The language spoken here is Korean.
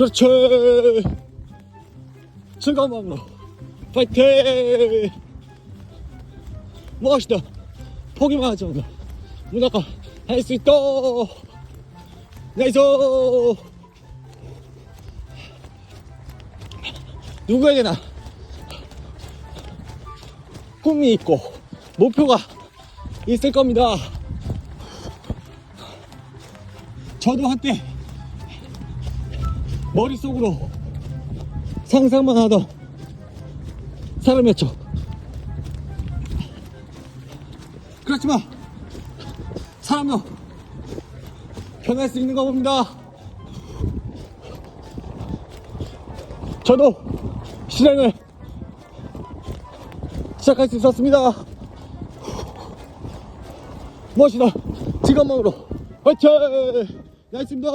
그렇지. 마음으로 파이팅! 멋있다. 포기만 하지 않아 무조건 할수 있다. 나이스! 누구에게나 꿈이 있고 목표가 있을 겁니다. 저도 한때 머릿속으로 상상만 하던 사람이었죠. 그렇지만 사람은 변할 수 있는 겁니다. 저도 실행을 시작할 수 있었습니다. 멋있다. 지금만으로 화이팅! 나이스입니다.